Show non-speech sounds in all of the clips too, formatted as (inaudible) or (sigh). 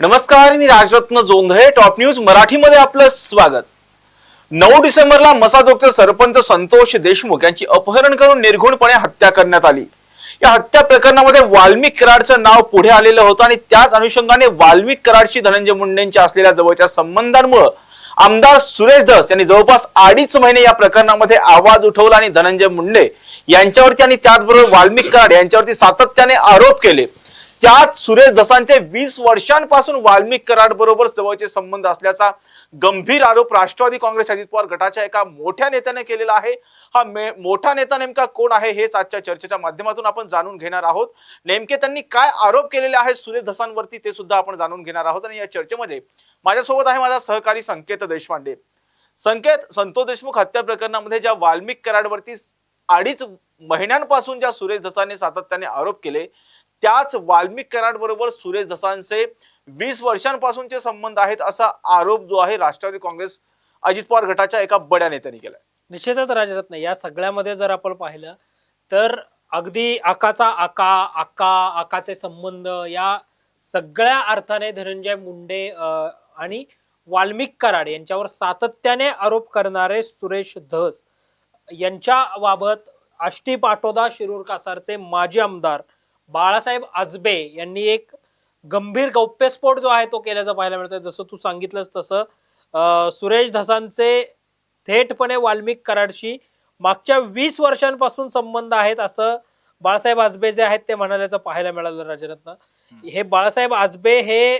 नमस्कार मी Rajratna Jondhale top news मराठीमध्ये आपलं स्वागत. नऊ डिसेंबरला मसाजोगचे सरपंच संतोष देशमुख यांची अपहरण करून निर्घुणपणे हत्या करण्यात आली. या हत्या प्रकरणामध्ये वाल्मिक कराडचं नाव पुढे आलेलं होतं आणि त्याच अनुषंगाने वाल्मिक कराडशी धनंजय मुंडेंच्या असलेल्या जवळच्या संबंधांमुळे आमदार सुरेश धस यांनी जवळपास अडीच महिने या प्रकरणामध्ये आवाज उठवला आणि धनंजय मुंडे यांच्यावरती आणि त्याचबरोबर वाल्मिक कराड यांच्यावरती सातत्याने आरोप केले. त्यात सुरेश दसांचे वीस वर्षांपासून वाल्मिक कराड बरोबर जवळचे संबंध असल्याचा गंभीर आरोप राष्ट्रवादी काँग्रेस अजित पवार गटाच्या एका मोठ्या नेत्याने केलेला आहे. हा मे- मोठा नेता नेमका कोण आहे हेच आजच्या चर्चेच्या माध्यमातून आपण जाणून घेणार आहोत. नेमके त्यांनी काय आरोप केलेले आहेत सुरेश दसांवरती ते सुद्धा आपण जाणून घेणार आहोत आणि या चर्चेमध्ये माझ्यासोबत आहे माझा सहकारी संकेत देशपांडे. संकेत संतोष देशमुख हत्या प्रकरणामध्ये ज्या वाल्मिक कराडवरती अडीच महिन्यांपासून ज्या सुरेश धसाने सातत्याने आरोप केले त्याच वाल्मिक कराड बरोबर सुरेश धसांचे वीस वर्षांपासूनचे संबंध आहेत असा आरोप जो आहे राष्ट्रवादी काँग्रेस अजित पवार गटाच्या एका बड्या नेत्याने केलाय. निश्चितच राजरत्न या सगळ्यामध्ये जर आपण पाहिलं तर अगदी आकाचा आका आका आकाचे संबंध या सगळ्या अर्थाने धनंजय मुंडे आणि वाल्मिक कराड यांच्यावर सातत्याने आरोप करणारे सुरेश धस यांच्या बाबत आष्टी पाटोदा शिरूर कासारचे माजी आमदार बाळासाहेब आजबे यांनी एक गंभीर गौप्यस्फोट जो आहे तो केल्याचं पाहायला मिळतं जसं तू सांगितलंस तसं सुरेश धसांचे थेटपणे वाल्मिक कराडशी मागच्या वीस वर्षांपासून संबंध आहेत असं बाळासाहेब आजबे जे आहेत ते म्हणाल्याचं पाहायला मिळालं राजरत्न हे बाळासाहेब आजबे हे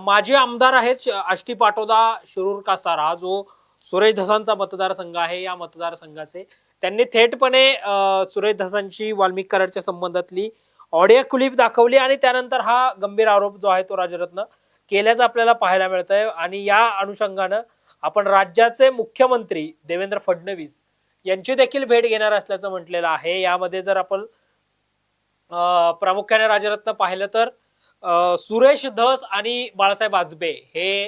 माजी आमदार आहेत आष्टी पाटोदा शिरूर कासार हा जो सुरेश धसांचा मतदारसंघ आहे या मतदारसंघाचे. त्यांनी थेटपणे सुरेश धसांची वाल्मिक कराडच्या संबंधातली ऑडिओ क्लिप दाखवली आणि त्यानंतर हा गंभीर आरोप जो आहे तो राजरत्न केल्याचं आपल्याला पाहायला मिळतंय. आणि या अनुषंगानं आपण राज्याचे मुख्यमंत्री देवेंद्र फडणवीस यांची देखील भेट घेणार असल्याचं म्हटलेलं आहे. यामध्ये जर आपण प्रामुख्याने राजरत्न पाहिलं तर सुरेश धस आणि बाळासाहेब आजबे हे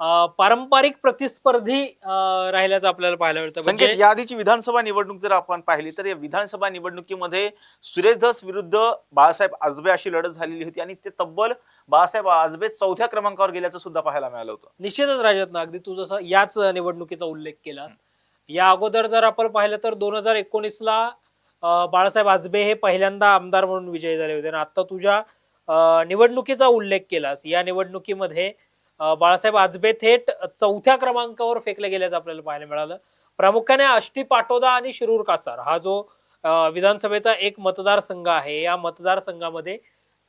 पारंपरिक प्रतिस्पर्धी राहिल्याचं आपल्याला पाहायला मिळतं. संकेत म्हणजे या आधीची विधानसभा निवडणूक जर आपण पाहिली तर या विधानसभा निवडणुकीमध्ये सुरेश धस विरुद्ध बाळासाहेब आजबे अशी लढत झालेली होती आणि ते तब्बल बाळासाहेब आजबे चौथ्या क्रमांकावर गेल्याचं सुद्धा पाहायला मिळालं होतं. निश्चितच राजरत्न. अगदी तू जसं याच निवडणुकीचा उल्लेख केलास. या अगोदर जर आपण पाहिलं तर दोन हजार एकोणीसला बाळासाहेब आजबे हे पहिल्यांदा आमदार म्हणून विजयी झाले होते. आणि आता तुझ्या निवडणुकीचा उल्लेख केलास. या निवडणुकीमध्ये बाळासाहेब आजबे थेट चौथ्या क्रमांकावर फेकले गेल्याचं आपल्याला पाहायला मिळालं. प्रामुख्याने आष्टी पाटोदा आणि शिरूर कासार हा जो विधानसभेचा एक मतदारसंघ आहे. या मतदारसंघामध्ये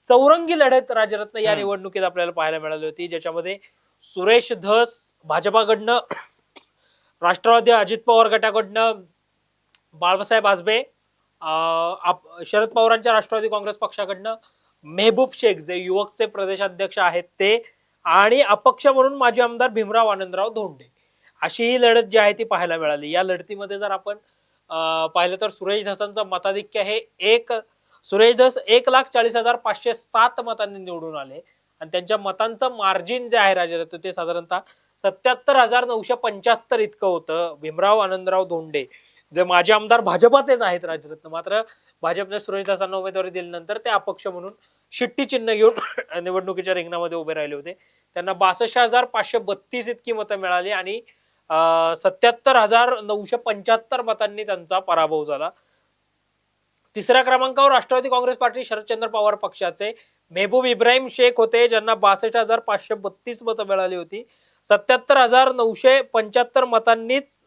चौरंगी लढत राजरत्न या. निवडणुकीत आपल्याला पाहायला मिळाली होती. ज्याच्यामध्ये सुरेश धस भाजपाकडनं राष्ट्रवादी अजित पवार गटाकडनं बाळासाहेब आजबे शरद पवारांच्या राष्ट्रवादी काँग्रेस पक्षाकडनं मेहबूब शेख जे युवकचे प्रदेशाध्यक्ष आहेत ते आणि अपक्ष म्हणून माजी आमदार भीमराव आनंदराव धोंडे. अशी ही लढत जी आहे ती पाहायला मिळाली. या लढतीमध्ये जर आपण पाहिलं तर सुरेश धसांचं मताधिक्य हे एक सुरेश धस एक लाख चाळीस हजार पाचशे सात मतांनी निवडून आले. आणि त्यांच्या मतांचं मार्जिन जे आहे राजदत्त ते साधारणतः सत्याहत्तर हजार नऊशे पंच्याहत्तर इतकं होतं. भीमराव आनंदराव धोंडे. जे माजी आमदार भाजपाचेच आहेत राजरत्न मात्र भाजपने सुरेशदासांना उमेदवारी दिल्यानंतर ते अपक्ष म्हणून शिट्टी चिन्ह घेऊन (coughs) निवडणुकीच्या रिंगणामध्ये उभे राहिले होते. त्यांना बासष्ट हजार पाचशे बत्तीस इतकी मतं मिळाली आणि सत्याहत्तर हजार नऊशे पंच्याहत्तर मतांनी त्यांचा पराभव झाला. तिसऱ्या क्रमांकावर राष्ट्रवादी काँग्रेस पार्टी शरदचंद्र पवार पक्षाचे मेहबूब इब्राहिम शेख होते ज्यांना बासष्ट हजार पाचशे बत्तीस मतं मिळाली होती. सत्याहत्तर हजार नऊशे पंच्याहत्तर मतांनीच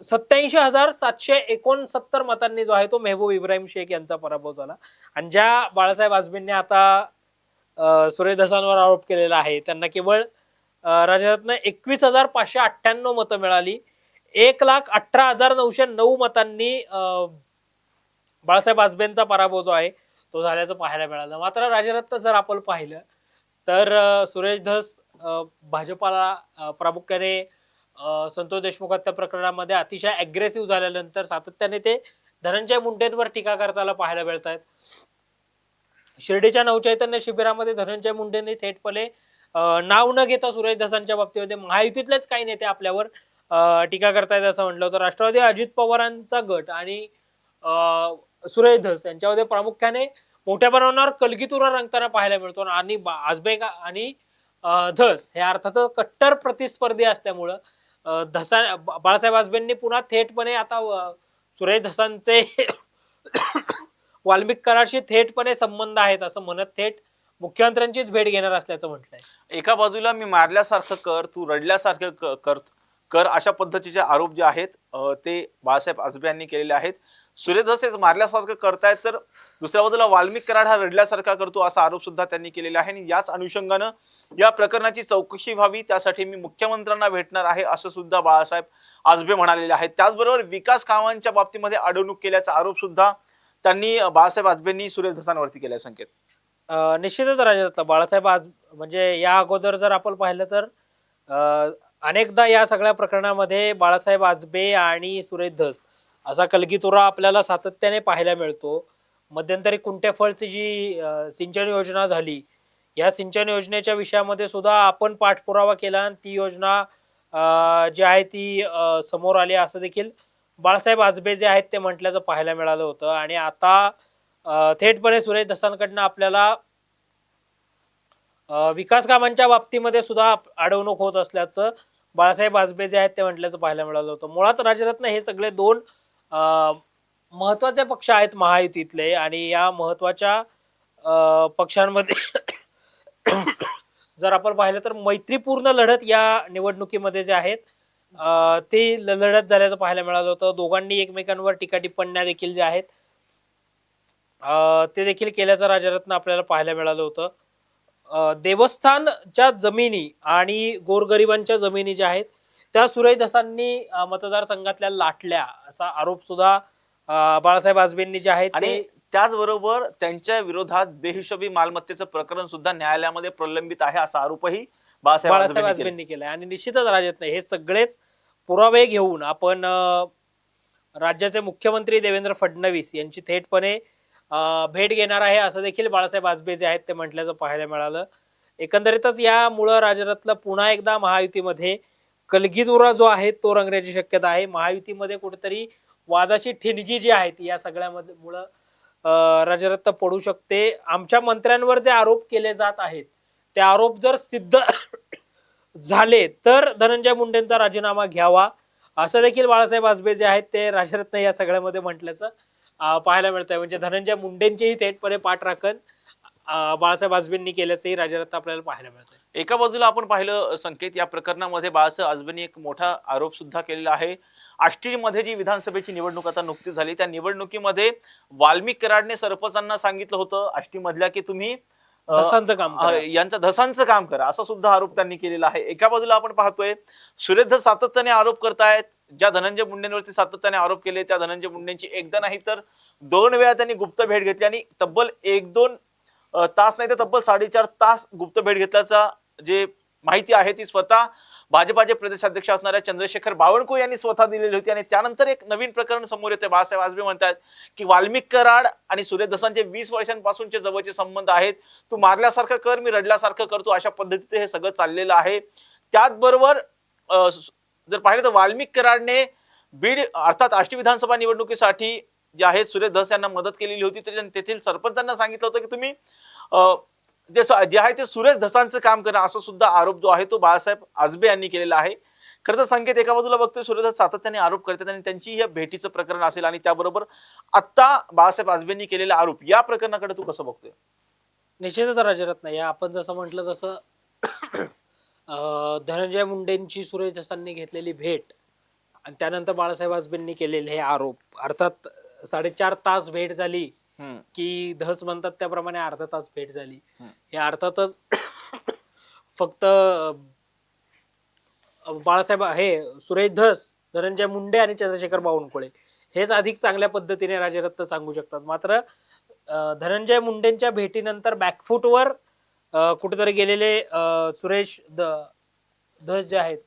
सत्याऐंशी हजार सातशे एकोणसत्तर मतांनी जो आहे तो मेहबूब इब्राहिम शेख यांचा पराभव झाला. आणि ज्या बाळासाहेब आजबींनी आता सुरेश धसांवर आरोप केलेला आहे त्यांना केवळ राजरत्न एकवीस हजार पाचशे अठ्ठ्याण्णव मतं मिळाली. एक लाख अठरा हजार नऊशे नऊ मतांनी बाळासाहेब आजबेंचा पराभव जो आहे तो झाल्याचं पाहायला मिळालं. मात्र राजरत्न जर आपण पाहिलं तर सुरेश धस भाजपाला प्रामुख्याने संतोष देशमुख हत्या प्रकरणामध्ये अतिशय अग्रेसिव्ह झाल्यानंतर सातत्याने ते धनंजय मुंडेंवर टीका करताना पाहायला मिळत आहेत शिर्डीच्या नवचैतन्य शिबिरामध्ये धनंजय मुंडेंनी थेटपणे नाव न घेता सुरेश धसांच्या बाबतीमध्ये महायुतीतलेच काही नेते आपल्यावर टीका करतायत असं म्हटलं होतं. राष्ट्रवादी अजित पवारांचा गट आणि सुरेश धस यांच्यामध्ये प्रामुख्याने मोठ्या प्रमाणावर कलगीतुरा रंगताना पाहायला मिळतो आणि बा- आणि धस हे अर्थातच कट्टर प्रतिस्पर्धी असल्यामुळं धसा बाळासाहेब आजबेंनी पुन्हा थेटपणे आता सुरेश धसांचे (coughs) वाल्मिक करारशी थेटपणे संबंध आहेत असं म्हणत थेट मुख्यमंत्र्यांचीच भेट घेणार असल्याचं म्हटलंय. एका बाजूला मी मारल्यासारखं कर तू रडल्यासारखं कर कर अशा पद्धतीचे आरोप जे आहेत ते बाळासाहेब आजबे यांनी केलेले आहेत. सूर्यधसेच मारल्यासारखं करतायत तर दुसऱ्या बाजूला वाल्मिक कराड हा रडल्यासारखा करतो असा आरोप सुद्धा त्यांनी केलेला आहे. आणि याच अनुषंगानं या प्रकरणाची चौकशी व्हावी त्यासाठी मी मुख्यमंत्र्यांना भेटणार आहे असं सुद्धा बाळासाहेब आजबे म्हणालेले आहेत. त्याचबरोबर विकास कामांच्या बाबतीमध्ये अडवणूक केल्याचा आरोप सुद्धा त्यांनी बाळासाहेब आजबेंनी सुरेश धसांवरती केलाय संकेत. निश्चितच राजदत्ता बाळासाहेब आज म्हणजे या अगोदर जर आपण पाहिलं तर अनेकदा या सगळ्या प्रकरणामध्ये बाळासाहेब आजबे आणि सुरेश धस असा कलगीतुरा आपल्याला सातत्याने पाहायला मिळतो. मध्यंतरी कुंटेफळची जी सिंचन योजना झाली या सिंचन योजनेच्या विषयामध्ये सुद्धा आपण पाठपुरावा केला आणि ती योजना जी आहे ती समोर आली असं देखील बाळासाहेब आजबे जे आहेत ते म्हटल्याचं पाहायला मिळालं होतं. आणि आता थेटपणे सुरेश धसांकडनं आपल्याला विकास कामांच्या बाबतीमध्ये सुद्धा अडवणूक होत असल्याचं बाळासाहेब आजबे जे आहेत ते म्हटल्याचं पाहायला मिळालं होतं. मुळात राजरत्न हे सगळे दोन महत्त्वाचे पक्ष आहेत महायुतीतले आणि या महत्त्वाच्या पक्षांमध्ये जर आपण पाहिलं तर मैत्रीपूर्ण लढत या निवडणुकीमध्ये जे आहेत ते लढत झाल्याचं पाहायला मिळालं होतं. दोघांनी एकमेकांवर टीका टिप्पण्या देखील ज्या आहेत ते देखील केल्याचं राजरत्न आपल्याला पाहायला मिळालं होतं. देवस्थानच्या जमिनी आणि गोरगरिबांच्या जमिनी ज्या आहेत त्या सुरेश दसांनी अं, मतदारसंघातल्या लाटल्या असा आरोप सुद्धा बाळासाहेब आजबेंनी जे आहेत आणि त्याचबरोबर त्यांच्या विरोधात बेहिशोबी मालमत्तेचं प्रकरण सुद्धा न्यायालयामध्ये प्रलंबित आहे असा आरोपही बाळासाहेब आजबेंनी केला. आजबेंनी केलाय. आणि निश्चितच राजत हे सगळेच पुरावे घेऊन आपण राज्याचे मुख्यमंत्री देवेंद्र फडणवीस यांची थेटपणे भेट घेणार आहे असं देखील बाळासाहेब आजबे जे आहेत ते म्हटल्याचं पाहायला मिळालं. एकंदरीतच यामुळं राजरत्न पुन्हा एकदा महायुतीमध्ये कलगीतुरा जो आहे तो रंगण्याची शक्यता आहे. महायुतीमध्ये कुठेतरी वादाची ठिणगी जी आहे ती या सगळ्यामध्ये मुळे रजरत्त पडू शकते. आमच्या मंत्र्यांवर जे आरोप केले जात आहेत ते आरोप जर सिद्ध (coughs) झाले तर धनंजय मुंडेंचा राजीनामा घ्यावा. असं देखील बाळासाहेब आजबे जे आहेत ते राजरत्न या सगळ्यामध्ये म्हटल्याचं पाहायला मिळतंय. म्हणजे धनंजय मुंडेंचीही थेटपणे पाठराखण बाळासाहेब आजबेंनी केल्याचंही राजरत्न आपल्याला पाहायला मिळतंय. एका बाजूला आपण पाहिलं संकेत या प्रकरणामध्ये बाळासाहेब आजबेंनी एक मोठा आरोप सुद्धा केलेला आहे आष्टीमध्ये जी विधानसभेची निवडणूक आता नुकतीच झाली त्या निवडणुकीमध्ये वाल्मिक कराडने सरपंचांना सांगितलं होतं आष्टीमधल्या की तुम्ही धसांचं काम. यांच्या धसांचं काम करा असा सुद्धा आरोप त्यांनी केलेला आहे एका बाजूला आपण पाहतोय सुरेश धस सातत्याने आरोप करतायत ज्या धनंजय मुंडेंवरती सातत्याने आरोप केले त्या धनंजय मुंडेंची एकदा नाही तर दोन वेळा त्यांनी गुप्त भेट घेतली आणि तब्बल एक दोन तास नाही तर तब्बल साडेचार तास गुप्त भेट घेतल्याचा जे माहिती आहे ती स्वतः भाजपाचे प्रदेशाध्यक्ष असणाऱ्या चंद्रशेखर बावनकुळे यांनी स्वतः दिलेली होती. आणि त्यानंतर एक नवीन प्रकरण समोर येते बाळासाहेब आजबे म्हणतात की वाल्मिक कराड आणि सूर्यदसांचे वीस वर्षांपासूनचे जवळचे संबंध आहेत. तू मारल्यासारखं कर मी रडल्यासारखं करतो. अशा पद्धतीचं हे सगळं चाललेलं आहे. त्याचबरोबर जर पाहिलं तर वाल्मिक कराडने बीड अर्थात आष्टी विधानसभा निवडणुकीसाठी जे आहेत सुरेश धस यांना मदत केलेली होती. तर तेथील सरपंचांना सांगितलं होतं की तुम्ही जे स- जे आहे ते सुरेश धसांचं काम करणं असं सुद्धा आरोप जो आहे तो बाळासाहेब आजबे यांनी केलेला आहे. खरं तर संकेत एका बाजूला बघतोय सुरेश धस सातत्याने आरोप करतात आणि त्यांची या भेटीचं प्रकरण असेल आणि त्याबरोबर आत्ता बाळासाहेब आजबेंनी केलेला आरोप या प्रकरणाकडे तू कसं बघतोय? निश्चितच राजरत्न या आपण जसं म्हटलं तसं धनंजय मुंडेंची सुरेश दसांनी घेतलेली भेट आणि त्यानंतर बाळासाहेब आजबेंनी केलेले हे आरोप अर्थात साडेचार तास भेट झाली. की धस म्हणतात त्याप्रमाणे अर्धा तास भेट झाली. हे अर्थातच (coughs) फक्त बाळासाहेब हे सुरेश धस धनंजय मुंडे आणि चंद्रशेखर बावनकुळे हेच अधिक चांगल्या पद्धतीने राजरत्न सांगू शकतात मात्र धनंजय मुंडेंच्या भेटीनंतर बॅकफूटवर कुठेतरी गेलेले सुरेश धस जे आहेत.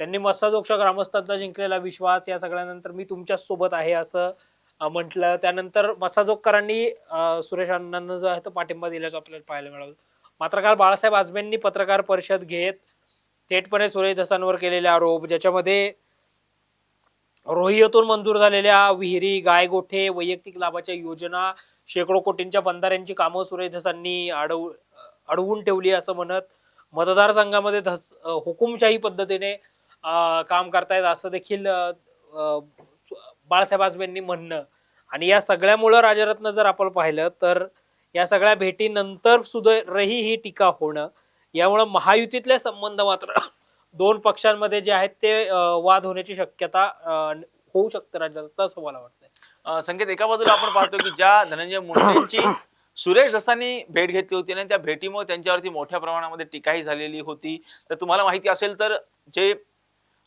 त्यांनी मस्साजोगच्या ग्रामस्थांचा जिंकलेला विश्वास या सगळ्यानंतर मी तुमच्यासोबत आहे असं म्हटलं त्यानंतर मसाजोगकरांनी सुरेश अण्णांना जो आहे तो पाठिंबा दिल्याचं आपल्याला पाहायला मिळालं. मात्र काल बाळासाहेब आजबेंनी पत्रकार परिषद घेत थेटपणे सुरेश धसांवर केलेले आरोप ज्याच्यामध्ये रोहियतून मंजूर झालेल्या विहिरी गायगोठे वैयक्तिक लाभाच्या योजना शेकडो कोटींच्या बंधाऱ्यांची कामं सुरेश धसांनी अडव अडवून ठेवली असं म्हणत मतदारसंघामध्ये धस हुकुमशाही पद्धतीने काम करतायत असं देखील बाळासाहेब आजबेंनी म्हणणं. आणि या सगळ्यामुळं राजरत्न जर आपण पाहिलं तर या सगळ्या भेटीनंतर सुद्धाही ही टीका होणं. यामुळं महायुतीतले संबंध मात्र (coughs) दोन पक्षांमध्ये जे आहेत ते वाद होण्याची शक्यता होऊ शकते राज्यात असं मला वाटतंय? संकेत एका बाजूला आपण पाहतो की ज्या धनंजय मुंडेंची (coughs) सुरेश जसांनी भेट घेतली होती आणि त्या भेटीमुळे त्यांच्यावरती मोठ्या प्रमाणामध्ये टीकाही झालेली होती. तर तुम्हाला माहिती असेल तर जे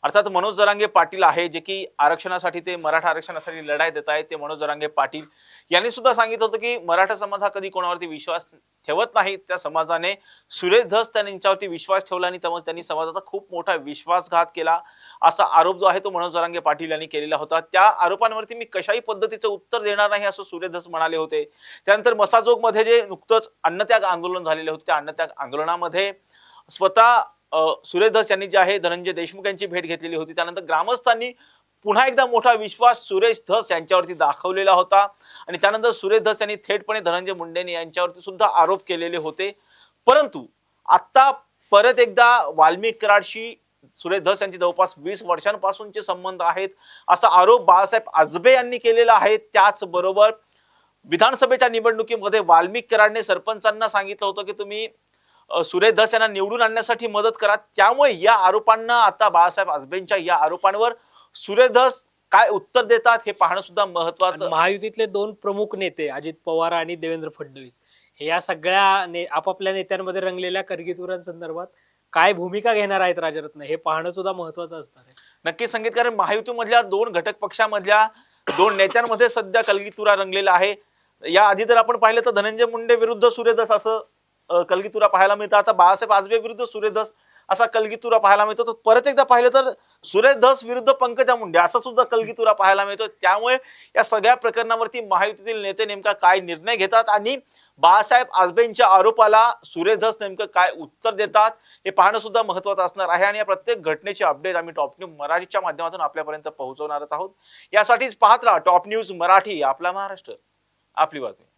अर्थात मनोज जरांगे पाटील आहे जे की आरक्षणासाठी ते मराठा आरक्षणासाठी लढाई देत आहेत ते मनोज जरांगे पाटील यांनी सुद्धा सांगितलं होतं की मराठा समाज हा कधी कोणावरती विश्वास ठेवत नाही त्या समाजाने सुरेश धस त्यांच्यावरती विश्वास ठेवला आणि त्यामुळे त्यांनी समाजाचा खूप मोठा विश्वासघात केला असा आरोप जो आहे तो मनोज जरांगे पाटील यांनी केलेला होता. त्या आरोपांवरती मी कशाही पद्धतीचं उत्तर देणार नाही असं सुरेश धस म्हणाले होते. त्यानंतर मसाजोगमध्ये जे नुकतंच अन्नत्याग आंदोलन झालेले होते त्या अन्नत्याग आंदोलनामध्ये स्वतः सुरेश धस यांनी जे आहे धनंजय देशमुख यांची भेट घेतलेली होती. त्यानंतर ग्रामस्थांनी पुन्हा एकदा मोठा विश्वास सुरेश धस यांच्यावरती दाखवलेला होता. आणि त्यानंतर सुरेश धस यांनी थेटपणे धनंजय मुंडे यांच्यावरती सुद्धा आरोप केलेले होते. परंतु आत्ता परत एकदा वाल्मिक कराडशी सुरेश धस यांचे जवळपास वीस वर्षांपासूनचे संबंध आहेत. असा आरोप बाळासाहेब आजबे यांनी केलेला आहे. त्याचबरोबर विधानसभेच्या निवडणुकीमध्ये वाल्मिक कराडने सरपंचांना सांगितलं होतं की तुम्ही सुरेश धस यांना निवडून आणण्यासाठी मदत करा. त्यामुळे या आरोपांना आता बाळासाहेब आजबेंच्या या आरोपांवर सुरेश धस काय उत्तर देतात हे पाहणं सुद्धा महत्वाचं महायुतीतले दोन प्रमुख नेते अजित पवार आणि देवेंद्र फडणवीस हे या सगळ्या ने- आपापल्या नेत्यांमध्ये रंगलेल्या करगितुरांसंदर्भात काय भूमिका घेणार आहेत राजरत्न हे पाहणं सुद्धा महत्वाचं असणार आहे. नक्कीच संगीत कारण महायुतीमधल्या दोन घटक पक्षामधल्या दोन नेत्यांमध्ये सध्या कलगीतुरा रंगलेला आहे. या आधी जर आपण पाहिलं तर धनंजय मुंडे विरुद्ध सूर्यदस असं कलगीतुरा पाहायला मिळतं. आता बाळासाहेब आजबे विरुद्ध सूर्यदस असा कलगीतुरा पाहायला मिळतो. तर परत एकदा पाहिलं तर सुरेश धस विरुद्ध पंकजा मुंडे असा सुद्धा कलगीतुरा पाहायला मिळतो त्यामुळे या सगळ्या प्रकरणावरती महायुतीतील नेते नेमका काय निर्णय घेतात आणि बाळासाहेब आजबेंच्या आरोपाला सुरेश धस नेमकं काय उत्तर देतात हे पाहणं सुद्धा महत्वाचं असणार आहे. आणि या प्रत्येक घटनेची अपडेट आम्ही टॉप न्यूज मराठीच्या माध्यमातून आपल्यापर्यंत पोहोचवणारच आहोत. यासाठीच पाहत राहा टॉप न्यूज मराठी आपला महाराष्ट्र. आपली बातमी.